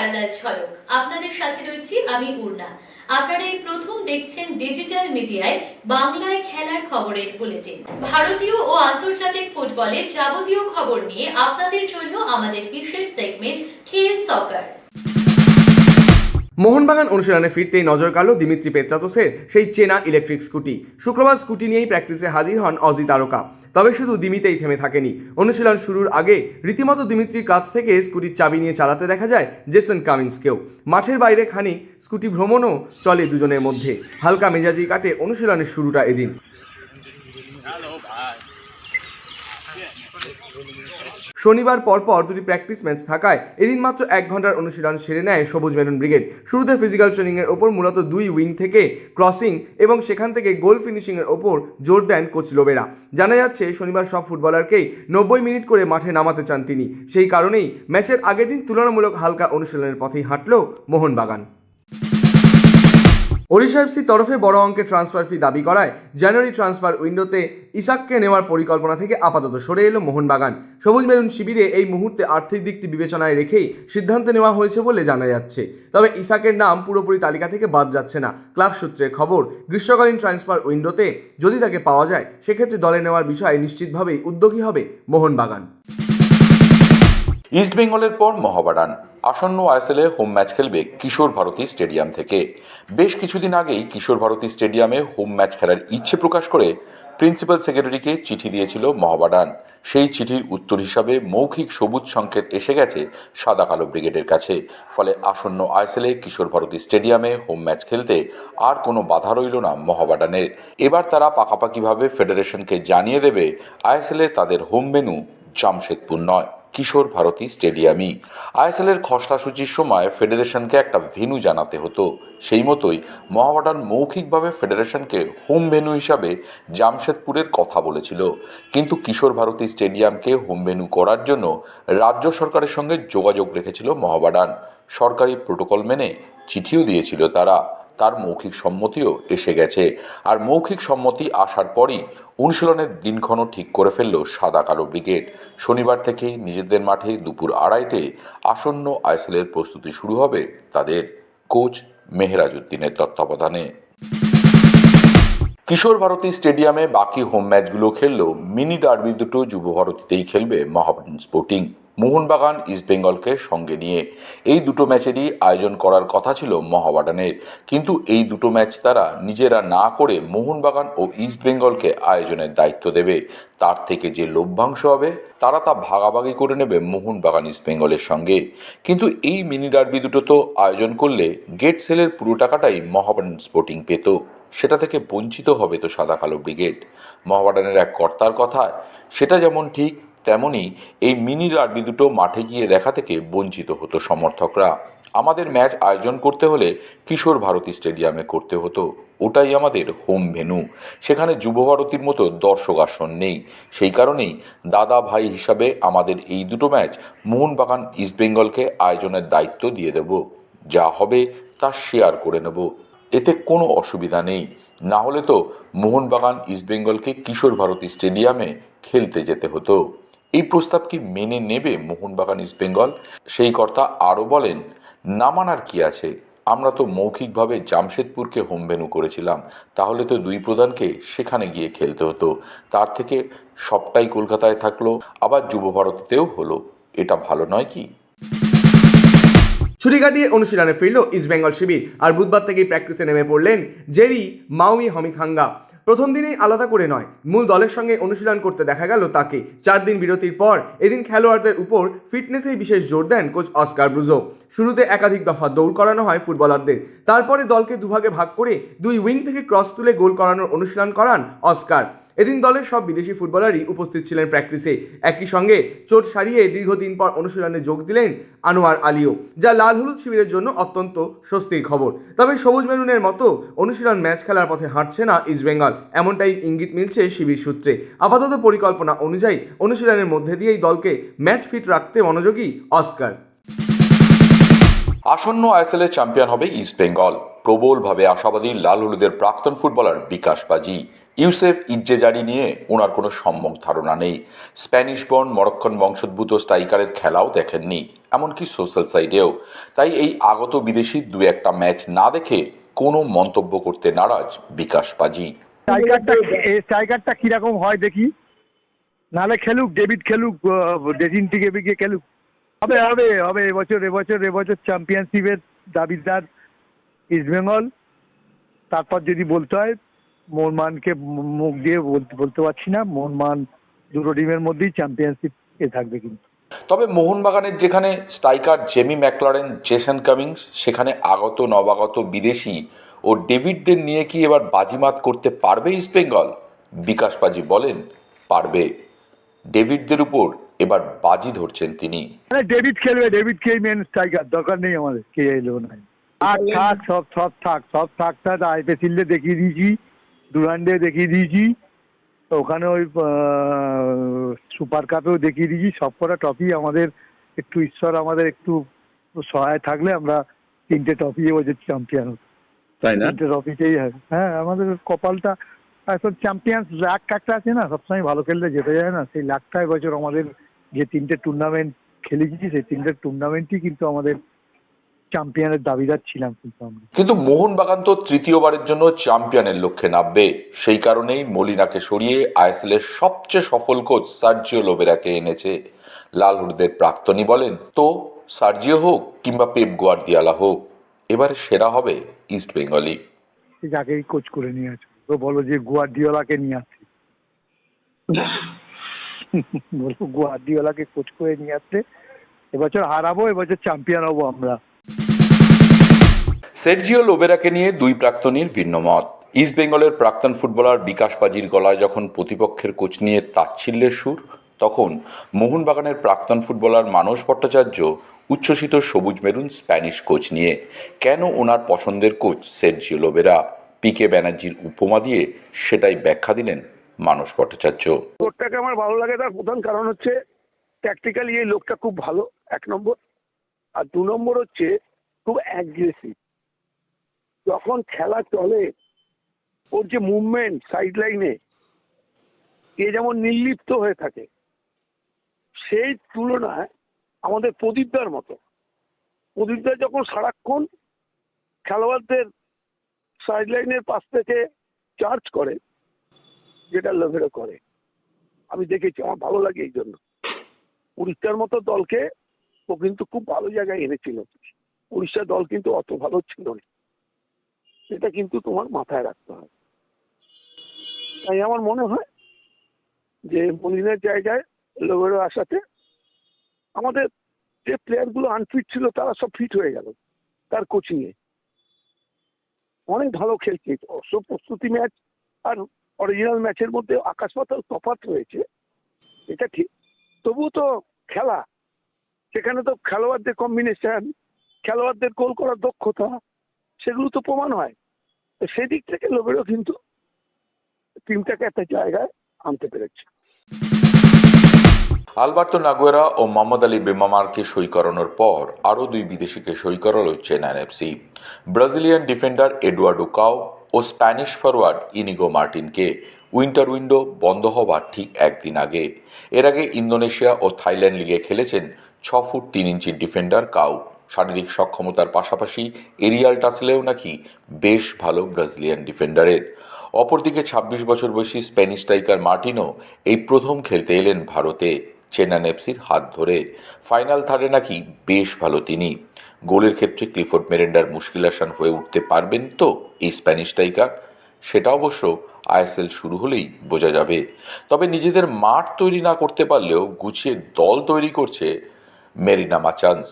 Parallel ঝলক। আপনাদের সাথে রয়েছি আমি উর্না আপনারা এই প্রথম দেখছেন ডিজিটাল মিডিয়ায় বাংলায় খেলার খবরের বুলেটিন ভারতীয় ও আন্তর্জাতিক ফুটবলের যাবতীয় খবর নিয়ে আপনাদের জন্য আমাদের বিশেষ সেগমেন্ট খেল সকার মোহনবাগান অনুশীলনে ফিরতেই নজর কাড়ল দিমিত্রি পেত্রাতোসের সেই চেনা ইলেকট্রিক স্কুটি শুক্রবার স্কুটি নিয়েই প্র্যাকটিসে হাজির হন অজি তারকা তবে শুধু দিমিতেই থেমে থাকেনি। অনুশীলন শুরুর আগে রীতিমতো দিমিত্রির কাছ থেকে স্কুটির চাবি নিয়ে চালাতে দেখা যায় জেসন কামিন্সকেও। মাঠের বাইরে খানি স্কুটি ভ্রমণও চলে দুজনের মধ্যে। হালকা মেজাজি কাটে অনুশীলনের শুরুটা এদিন। শনিবার পরপর দুটি প্র্যাকটিস ম্যাচ থাকায় এদিন মাত্র এক ঘণ্টার অনুশীলন সেরে নেয় সবুজ মেরুন ব্রিগেড। শুরুতে ফিজিক্যাল ট্রেনিংয়ের ওপর মূলত দুই উইং থেকে ক্রসিং এবং সেখান থেকে গোল ফিনিশিংয়ের ওপর জোর দেন কোচ লোবেরা। জানা যাচ্ছে, শনিবার সব ফুটবলারকেই নব্বই মিনিট করে মাঠে নামাতে চান তিনি। সেই কারণেই ম্যাচের আগের দিন তুলনামূলক হালকা অনুশীলনের পথেই হাঁটল মোহনবাগান। ওড়িশা এফসির তরফে বড় অঙ্কের ট্রান্সফার ফি দাবি করায় জানুয়ারি ট্রান্সফার উইন্ডোতে ইসাককে নেওয়ার পরিকল্পনা থেকে আপাতত সরে এলো মোহনবাগান। সবুজ মেরুন শিবিরে এই মুহূর্তে আর্থিক দিকটি বিবেচনায় রেখেই সিদ্ধান্ত নেওয়া হয়েছে বলে জানা যাচ্ছে। তবে ইসাকের নাম পুরোপুরি তালিকা থেকে বাদ যাচ্ছে না। ক্লাব সূত্রে খবর, গ্রীষ্মকালীন ট্রান্সফার উইন্ডোতে যদি তাকে পাওয়া যায়, সেক্ষেত্রে দলে নেওয়ার বিষয়ে নিশ্চিতভাবেই উদ্যোগী হবে মোহনবাগান। ইস্টবেঙ্গলের পর মহাবাডান। আসন্ন আইএসএলে হোম ম্যাচ খেলবে কিশোর ভারতী স্টেডিয়াম থেকে। বেশ কিছুদিন আগেই কিশোর ভারতী স্টেডিয়ামে হোম ম্যাচ খেলার ইচ্ছে প্রকাশ করে প্রিন্সিপাল সেক্রেটারিকে চিঠি দিয়েছিল মহাবাডান। সেই চিঠির উত্তর হিসাবে মৌখিক সবুজ সংকেত এসে গেছে সাদা কালো ব্রিগেডের কাছে। ফলে আসন্ন আইএসএলে কিশোর ভারতী স্টেডিয়ামে হোম ম্যাচ খেলতে আর কোনো বাধা রইল না মহাবাডানের। এবার তারা পাকাপাকিভাবে ফেডারেশনকে জানিয়ে দেবে, আইএসএলে তাদের হোম ভেন্যু জামশেদপুর নয়। কিশোর ভারতী স্টেডিয়ামই আইএসএলের খসড়া সূচির সময় ফেডারেশনকে একটা ভেন্যু জানাতে হতো। সেই মতোই মহাবাডান মৌখিকভাবে ফেডারেশনকে হোম ভেন্যু হিসাবে জামশেদপুরের কথা বলেছিল। কিন্তু কিশোর ভারতী স্টেডিয়ামকে হোম ভেন্যু করার জন্য রাজ্য সরকারের সঙ্গে যোগাযোগ রেখেছিল মহাবাডান সরকারি প্রোটোকল মেনে চিঠিও দিয়েছিল তারা। তার মৌখিক সম্মতিও এসে গেছে। আর মৌখিক সম্মতি আসার পরই অনুশীলনের দিনক্ষণও ঠিক করে ফেলল সাদা কালো ব্রিগেড। শনিবার থেকে নিজেদের মাঠে দুপুর আড়াইটে আসন্ন আইএসএলের প্রস্তুতি শুরু হবে তাদের কোচ মেহরাজউদ্দিনের তত্ত্বাবধানে। কিশোর ভারতী স্টেডিয়ামে বাকি হোম ম্যাচগুলো খেললেও মিনি ডার্বি দুটো যুব ভারতীতেই খেলবে মহাবাডান স্পোর্টিং। মোহনবাগান ইস্টবেঙ্গলকে সঙ্গে নিয়ে। এই দুটো ম্যাচেরই আয়োজন করার কথা ছিল মহাবাডানের কিন্তু এই দুটো ম্যাচ তারা নিজেরা না করে মোহনবাগান ও ইস্টবেঙ্গলকে আয়োজনের দায়িত্ব দেবে। তার থেকে যে লভ্যাংশ হবে, তারা তা ভাগাভাগি করে নেবে মোহনবাগান ইস্টবেঙ্গলের সঙ্গে। কিন্তু এই মিনি ডার্বি দুটো তো আয়োজন করলে গেট সেলের পুরো টাকাটাই মহাবাডান স্পোর্টিং পেত। সেটা থেকে বঞ্চিত হবে তো সাদা কালো ব্রিগেড। মহাবাডানের এক কর্তার কথা সেটা যেমন ঠিক, তেমনই এই মিনি ডার্বি দুটো মাঠে গিয়ে দেখা থেকে বঞ্চিত হতো সমর্থকরা। আমাদের ম্যাচ আয়োজন করতে হলে কিশোর ভারতী স্টেডিয়ামে করতে হতো। ওটাই আমাদের হোম ভেনু। সেখানে যুব ভারতীর মতো দর্শক আসন নেই। সেই কারণেই দাদা ভাই হিসাবে আমাদের এই দুটো ম্যাচ মোহনবাগান ইস্টবেঙ্গলকে আয়োজনের দায়িত্ব দিয়ে দেব। যা হবে তা শেয়ার করে নেব। এতে কোনো অসুবিধা নেই। না হলে তো মোহনবাগান ইস্টবেঙ্গলকে কিশোর ভারতী স্টেডিয়ামে খেলতে যেতে হতো। এই প্রস্তাব কি মেনে নেবে মোহনবাগান ইস্টবেঙ্গল সেই কর্তা আরও বলেন না মানার কি আছে? আমরা তো মৌখিকভাবে জামশেদপুরকে হোম ভেনু করেছিলাম। তাহলে তো দুই প্রধানকে সেখানে গিয়ে খেলতে হতো। তার থেকে সবটাই কলকাতায় থাকল, আবার যুব ভারতীতেও হলো। এটা ভালো নয় কি? ছুটি কাটিয়ে অনুশীলনে ফিরল ইস্টবেঙ্গল শিবির। আর বুধবার থেকেই প্র্যাকটিসে নেমে পড়লেন জেরি মাউমি হমিদ হাঙ্গা প্রথম দিনেই আলাদা করে নয়, মূল দলের সঙ্গে অনুশীলন করতে দেখা গেল তাকে। চার দিন বিরতির পর এদিন খেলোয়াড়দের উপর ফিটনেসেই বিশেষ জোর দেন কোচ অস্কার ব্রুজো। শুরুতে একাধিক দফা দৌড় করানো হয় ফুটবলারদের। তারপরে দলকে দুভাগে ভাগ করে দুই উইং থেকে ক্রস তুলে গোল করানোর অনুশীলন করান অস্কার। এদিন দলের সব বিদেশি ফুটবলারই উপস্থিত ছিলেন প্র্যাকটিসে। একই সঙ্গে চোট সারিয়ে দীর্ঘদিন পর অনুশীলনে যোগ দিলেন আনোয়ার আলীও, যা লাল হলুদ শিবিরের জন্য অত্যন্ত স্বস্তির খবর। তবে সবুজ মেরুনের মতো অনুশীলন ম্যাচ খেলার পথে হাঁটছে না ইস্টবেঙ্গল এমনটাই ইঙ্গিত মিলছে শিবির সূত্রে। আপাতত পরিকল্পনা অনুযায়ী অনুশীলনের মধ্যে দিয়েই দলকে ম্যাচ ফিট রাখতে মনোযোগী অস্কার। আসন্ন আইএসএল চ্যাম্পিয়ন হবে ইস্ট বেঙ্গল। প্রবলভাবে আশাবাদী লাল হলুদের প্রাক্তন ফুটবলার বিকাশ বাজি। ইউসেফ ইজ্জেজারি নিয়ে ওনার কোনো সম্যক ধারণা নেই। স্প্যানিশ বর্ন মরক্কন বংশোদ্ভূত স্ট্রাইকারের খেলাও দেখেননি, এমনকি সোশ্যাল সাইডেও তাই এই আগত বিদেশি দু একটা ম্যাচ না দেখে কোনো মন্তব্য করতে নারাজ বিকাশ স্ট্রাইকারটা স্ট্রাইকারটা কীরকম হয় দেখি? নালে খেলুক, ডেভিড খেলুক ডেজিন টিকে খেলুক। হবে হবে হবে এবছর এবছর এবছর চ্যাম্পিয়নশিপের দাবিদার ইস্টবেঙ্গল তারপর যদি বলতে হয়, মোহনমানকে মুখ দিয়ে বলতে পারছি না, মোহনমান দুটো টিমের মধ্যেই চ্যাম্পিয়নশিপ এ থাকবে কিন্তু। তবে মোহনবাগানের যেখানে striker Jamie Maclaren Jason Cummings সেখানে আগত, নবাগত বিদেশি ও ডেভিডদের নিয়ে কি এবার বাজিমাত করতে পারবে ইস্টবেঙ্গল বিকাশ বাজি বলেন, পারবে। ডেভিডদের উপর এবার বাজি ধরছেন তিনি। মানে ডেভিড খেলবে ডেভিড খেয়ে মেন স্ট্রাইকার দরকার নেই আমাদের কে এলো না থাক থাক সব সব থাক সব থাক থাক আইপিএসিলে দেখিয়ে দিয়েছি ডুরান্ডে দেখিয়ে দিয়েছি ওখানে ওই সুপার কাপেও দেখিয়ে দিয়েছি সব কটা টপি আমাদের একটু ঈশ্বর আমাদের একটু সহায় থাকলে আমরা তিনটে টপি এবছর চ্যাম্পিয়ন হব। তাই না? তিনটে টপিতেই হবে। হ্যাঁ আমাদের কপালটা এখন চ্যাম্পিয়ন্স লাখ একটা আছে না সবসময় ভালো খেললে যেতে যায় না সেই লাখটা এবছর আমাদের যে তিনটে টুর্নামেন্ট খেলেছি সেই তিনটে টুর্নামেন্টই কিন্তু আমাদের চ্যাম্পিয়নের দাবিদার ছিলাম কিন্তু আমরা। কিন্তু মোহনবাগান তো তৃতীয়বারের জন্য চ্যাম্পিয়নের লক্ষ্যে নামবে। সেই কারণেই মলিনাকে সরিয়ে আইএসএল এর সবচেয়ে সফল কোচ সার্জিও লোবেরাকে এনেছে। লাল হলুদের প্রাক্তনী বলেন তো সার্জিও হোক কিংবা পেপ গোয়ার্দিয়ালা হোক এবারে সেরা হবে ইস্ট বেঙ্গলি যাকেই কোচ করে নিয়ে আসো তো বলো যে গুয়ার্দিওলাকে নিয়ে আসছে। বলো গুয়ার্দিওলাকে কোচ করে নিয়ে আসছে এবছর হারাবো, এবছর চ্যাম্পিয়ন হব আমরা। সের্জিও লোবেরাকে নিয়ে দুই প্রাক্তনীর ভিন্ন মত ইস্ট বেঙ্গলের প্রাক্তন ফুটবলার বিকাশ বাজির গলায় যখন প্রতিপক্ষের কোচ নিয়ে তাচ্ছিল্যের সুর, তখন মোহনবাগানের প্রাক্তন ফুটবলার মানস ভট্টাচার্য উচ্ছ্বসিত সবুজ মেরুন স্প্যানিশ কোচ নিয়ে। কেন ওনার পছন্দের কোচ সের্জিও লোবেরা? পিকে ব্যানার্জির উপমা দিয়ে সেটাই ব্যাখ্যা দিলেন মানস ভট্টাচার্য লোকটাকে আমার ভালো লাগে তার প্রধান কারণ হচ্ছে ট্যাকটিক্যালি এই লোকটা খুব ভালো, এক নম্বর। আর দু নম্বর হচ্ছে, খুব অ্যাগ্রেসিভ যখন খেলা চলে, ওর যে মুভমেন্ট সাইড লাইনে এ যেমন নির্লিপ্ত হয়ে থাকে, সেই তুলনায় আমাদের প্রদীপদার মতো। প্রদীপদার যখন সারাক্ষণ খেলোয়াড়দের সাইড লাইনের পাশ থেকে চার্জ করে যেটা লোভেরো করে। আমি দেখেছি, আমার ভালো লাগে এই জন্য। উড়িষ্যার মতো দলকে ও কিন্তু খুব ভালো জায়গায় এনেছিল। উড়িষ্যার দল কিন্তু অত ভালো ছিল না। এটা কিন্তু তোমার মাথায় রাখতে হবে। তাই আমার মনে হয় যে মলিনের জায়গায় লোবেরো আসাতে আমাদের যে প্লেয়ারগুলো আনফিট ছিল, তারা সব ফিট হয়ে গেল তার কোচিংয়ে অনেক ভালো খেলছে। প্রস্তুতি ম্যাচ আর অরিজিনাল ম্যাচের মধ্যে আকাশ পাতাল তফাৎ রয়েছে। এটা ঠিক। তবুও তো খেলা। সেখানে তো খেলোয়াড়দের কম্বিনেশন খেলোয়াড়দের গোল করার দক্ষতা, সেগুলো তো প্রমাণ হয়। তো সেদিক থেকে লোবেরও কিন্তু টিমটাকে একটা জায়গায় আনতে পেরেছে। আলবার্তো নাগুয়েরা ও মোহাম্মদ আলী বেমামারকে সই করানোর পর আরও দুই বিদেশিকে সই করালো Chennaiyin FC Brazilian defender Eduardo Kau ও স্প্যানিশ ফরওয়ার্ড ইনিগো মার্টিনকে উইন্টার উইন্ডো বন্ধ হবার ঠিক একদিন আগে। এর আগে ইন্দোনেশিয়া ও থাইল্যান্ড লিগে খেলেছেন ছ ফুট তিন ইঞ্চির ডিফেন্ডার কাউ। শারীরিক সক্ষমতার পাশাপাশি এরিয়াল টাসলেও নাকি বেশ ভালো ব্রাজিলিয়ান ডিফেন্ডারের। অপরদিকে ছাব্বিশ বছর বয়সী স্প্যানিশ স্ট্রাইকার মার্টিনো এই প্রথম খেলতে এলেন ভারতে। চেন্নাইন এফসির হাত ধরে। ফাইনাল থার্ডে নাকি বেশ ভালো তিনি। গোলের ক্ষেত্রে ক্লিফোর্ড মেরেন্ডার মুশকিল আসান হয়ে উঠতে পারবেন তো এই স্প্যানিশ স্ট্রাইকার সেটা অবশ্য আইএসএল শুরু হলেই বোঝা যাবে। তবে নিজেদের মাঠ তৈরি না করতে পারলেও গুছিয়ে দল তৈরি করছে মেরিনা মাচান্স।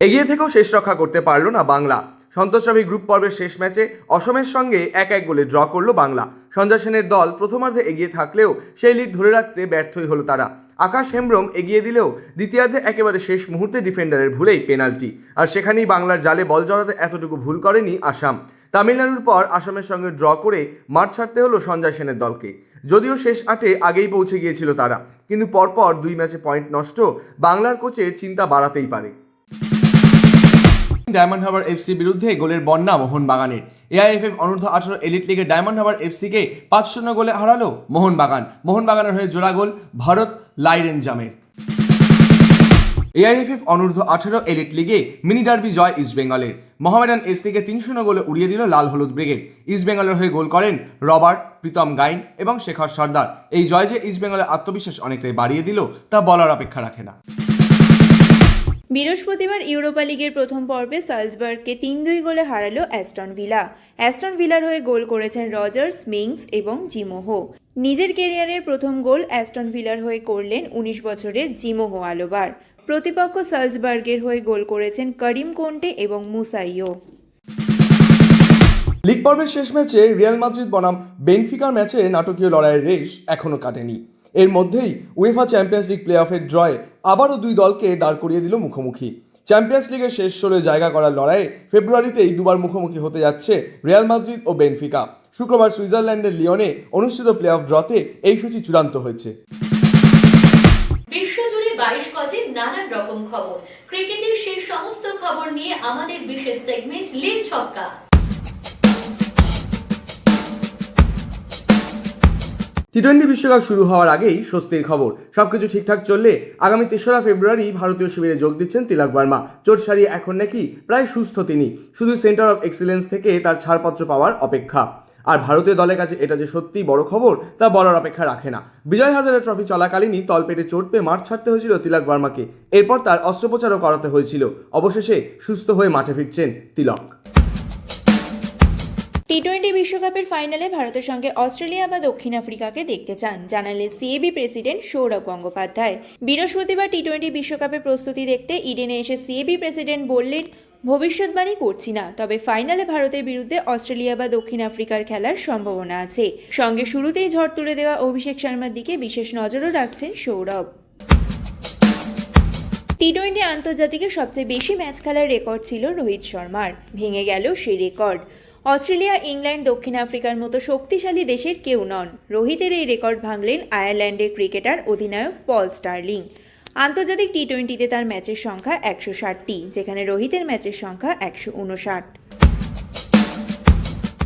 এগিয়ে থেকেও শেষ রক্ষা করতে পারল না বাংলা। সন্তোষামী গ্রুপ পর্বের শেষ ম্যাচে অসমের সঙ্গে এক এক গোলে ড্র করল বাংলা। সঞ্জয় সেনের দল প্রথমার্ধে এগিয়ে থাকলেও সেই লিড ধরে রাখতে ব্যর্থই হলো তারা। আকাশ হেমব্রম এগিয়ে দিলেও দ্বিতীয়ার্ধে একেবারে শেষ মুহূর্তে ডিফেন্ডারের ভুলেই পেনাল্টি আর সেখানেই বাংলার জালে বল জড়াতে এতটুকু ভুল করেনি আসাম। তামিলনাড়ুর পর আসামের সঙ্গে ড্র করে মাঠ ছাড়তে হলো সঞ্জয় সেনের দলকে। যদিও শেষ আটে আগেই পৌঁছে গিয়েছিল তারা। কিন্তু পরপর দুই ম্যাচে পয়েন্ট নষ্ট বাংলার কোচের চিন্তা বাড়াতেই পারে। ডায়মন্ড হারবার এফসির বিরুদ্ধে গোলের বন্যা মোহনবাগানের। এআইএফএফ অনূর্ধ্ব আঠারো এলিট লিগে ডায়মন্ড হারবার এফসিকে পাঁচ শূন্য গোলে হারালো মোহনবাগান। মোহনবাগানের হয়ে জোড়া গোল ভারত লাইরেনজামের এআইএফএফ অনূর্ধ্ব আঠারো এলিট লিগে মিনি ডার্বি জয় ইস্টবেঙ্গলের মোহামেডান এসসিকে তিন শূন্য গোলে উড়িয়ে দিল লাল হলুদ ব্রিগেড। ইস্টবেঙ্গলের হয়ে গোল করেন রবার্ট প্রীতম গাইন এবং শেখর সর্দার। এই জয় যে ইস্টবেঙ্গলের আত্মবিশ্বাস অনেকটাই বাড়িয়ে দিল, তা বলার অপেক্ষা রাখে না। বৃহস্পতিবার ইউরোপা লিগের প্রথম পর্বে সালজবার্গকে তিন দুই গোলে হারালো অ্যাস্টন ভিলা। অ্যাস্টন ভিলার হয়ে গোল করেছেন রজার্স, মিংস এবং জিমোহো। নিজের কেরিয়ারের প্রথম গোল অ্যাস্টন ভিলার হয়ে করলেন উনিশ বছরের জিমোহো আলোবার। প্রতিপক্ষ সালজবার্গের হয়ে গোল করেছেন করিম কোন্টে এবং মুসাইও। লিগ পর্বের শেষ ম্যাচে রিয়াল মাদ্রিদ বনাম বেনফিকার ম্যাচে নাটকীয় লড়াইয়ের রেশ এখনও কাটেনি। এর মধ্যেই উয়েফা চ্যাম্পিয়ন্স লিগ প্লে অফের ড্রয়ে আবারও দুই দলকে দাঁড় করিয়ে দিল মুখোমুখি। চ্যাম্পিয়ন্স লিগের শেষ ষোলোয় জায়গা করার লড়াইয়ে ফেব্রুয়ারিতেই দুবার মুখোমুখি হতে যাচ্ছে রিয়াল মাদ্রিদ ও বেনফিকা শুক্রবার সুইজারল্যান্ডের লিওনে অনুষ্ঠিত প্লে অফ ড্রতে এই সূচি চূড়ান্ত হয়েছে। বিশ্বজুড়ে বাইশ গজের নানান রকম খবর। ক্রিকেটের সেই সমস্ত খবর নিয়ে আমাদের বিশেষ সেগমেন্ট লিগ ছক্কা। টি বিশ্বকাপ শুরু হওয়ার আগেই স্বস্তির খবর। সবকিছু ঠিকঠাক চললে আগামী তেসরা ফেব্রুয়ারি ভারতীয় শিবিরে যোগ দিচ্ছেন তিলক বার্মা। চোট সারিয়ে এখন নাকি প্রায় সুস্থ তিনি। শুধু সেন্টার অফ এক্সিলেন্স থেকে তার ছাড়পত্র পাওয়ার অপেক্ষা। আর ভারতীয় দলের কাছে এটা যে সত্যিই বড় খবর, তা বলার অপেক্ষা রাখে না। বিজয় হাজারে ট্রফি চলাকালীনই তলপেটে চোট পেয়ে মাঠ ছাড়তে হয়েছিল তিলক বার্মাকে। এরপর তার অস্ত্রোপচারও করাতে হয়েছিল। অবশেষে সুস্থ হয়ে মাঠে ফিরছেন তিলক। টি টোয়েন্টি বিশ্বকাপের ফাইনালে ভারতের সঙ্গে অস্ট্রেলিয়া বা দক্ষিণ আফ্রিকাকে দেখতে চান, জানালেন সিএবি প্রেসিডেন্ট সৌরভ গঙ্গোপাধ্যায়। বৃহস্পতিবার টি টোয়েন্টি বিশ্বকাপের প্রস্তুতি দেখতে ইডেনে এসে সিএবি প্রেসিডেন্ট বললেন, ভবিষ্যৎবাণী করছি না, তবে ফাইনালে ভারতের বিরুদ্ধে অস্ট্রেলিয়া বা দক্ষিণ আফ্রিকার খেলার সম্ভাবনা আছে। সঙ্গে শুরুতেই ঝড় তুলে দেওয়া অভিষেক শর্মার দিকে বিশেষ নজরও রাখছেন সৌরভ। টি টোয়েন্টি আন্তর্জাতিকে সবচেয়ে বেশি ম্যাচ খেলার রেকর্ড ছিল রোহিত শর্মার। ভেঙে গেল সেই রেকর্ড। অস্ট্রেলিয়া, ইংল্যান্ড, দক্ষিণ আফ্রিকার মতো শক্তিশালী দেশের কেউ নন। রোহিতের এই রেকর্ড ভাঙলেন আয়ারল্যান্ডের ক্রিকেটার অধিনায়ক পল স্টার্লিং। আন্তর্জাতিক টি টোয়েন্টিতে তার ম্যাচের সংখ্যা একশো ষাটটি, যেখানে রোহিতের ম্যাচের সংখ্যা একশো উনষাট।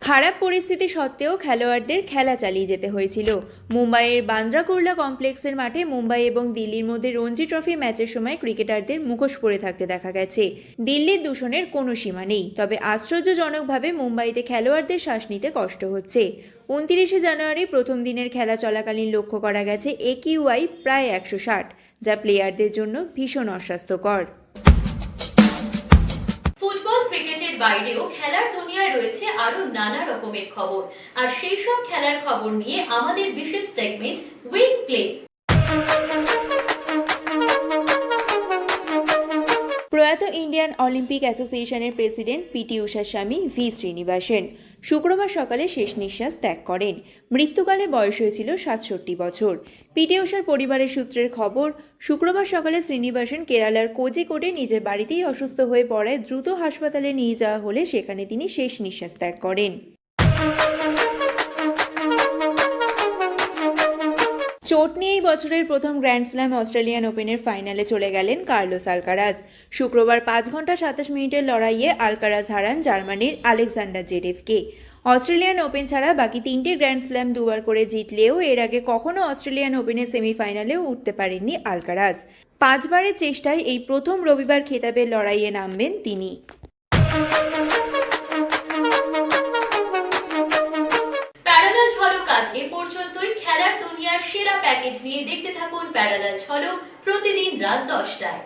খারাপ পরিস্থিতি সত্ত্বেও খেলোয়াড়দের খেলা চালিয়ে যেতে হয়েছিল। মুম্বাইয়ের বান্দ্রা কুর্লা কমপ্লেক্সের মাঠে মুম্বাই এবং দিল্লির মধ্যে রঞ্জি ট্রফি ম্যাচের সময় ক্রিকেটারদের মুখোশ পরে থাকতে দেখা গেছে। দিল্লির দূষণের কোনো সীমা নেই, তবে আশ্চর্যজনকভাবে মুম্বাইতে খেলোয়াড়দের শ্বাস নিতে কষ্ট হচ্ছে। উনতিরিশে জানুয়ারি প্রথম দিনের খেলা চলাকালীন লক্ষ্য করা গেছে এ একিউআই প্রায় একশো ষাট, যা প্লেয়ারদের জন্য ভীষণ অস্বাস্থ্যকর। ফুটবল, ক্রিকেটের বাইরেও খেলার দুনিয়ায় রয়েছে আরও নানা রকমের খবর। আর সেই সব খেলার খবর নিয়ে আমাদের বিশেষ segment win play Indian Olympic অ্যাসোসিয়েশনের প্রেসিডেন্ট পিটি উষা স্বামী ভি শ্রীনিবাসন শুক্রবার সকালে শেষ নিঃশ্বাস ত্যাগ করেন। মৃত্যুকালে বয়স হয়েছিল সাতষট্টি বছর। পিটি উষার পরিবারের সূত্রের খবর, শুক্রবার সকালে শ্রীনিবাসন কেরালার কোজিকোটে নিজের বাড়িতেই অসুস্থ হয়ে পড়ায় দ্রুত হাসপাতালে নিয়ে যাওয়া হলে সেখানে তিনি শেষ নিঃশ্বাস ত্যাগ করেন। চোট নিয়েই বছরের প্রথম গ্র্যান্ড স্ল্যাম অস্ট্রেলিয়ান ওপেনের ফাইনালে চলে গেলেন কার্লোস আলকারাজ। শুক্রবার পাঁচ ঘণ্টা সাতাশ মিনিটের লড়াইয়ে আলকারাজ হারান জার্মানির আলেকজান্ডার জেডেফকে। অস্ট্রেলিয়ান ওপেন ছাড়া বাকি তিনটে গ্র্যান্ড স্ল্যাম দুবার করে জিতলেও এর আগে কখনো অস্ট্রেলিয়ান ওপেনের সেমিফাইনালেও উঠতে পারেননি আলকারাজ। পাঁচবারের চেষ্টায় এই প্রথম রবিবার খেতাবের লড়াইয়ে নামবেন তিনি। নিয়ে দেখতে থাকুন প্যারালাল ছলক প্রতিদিন রাত দশটায়।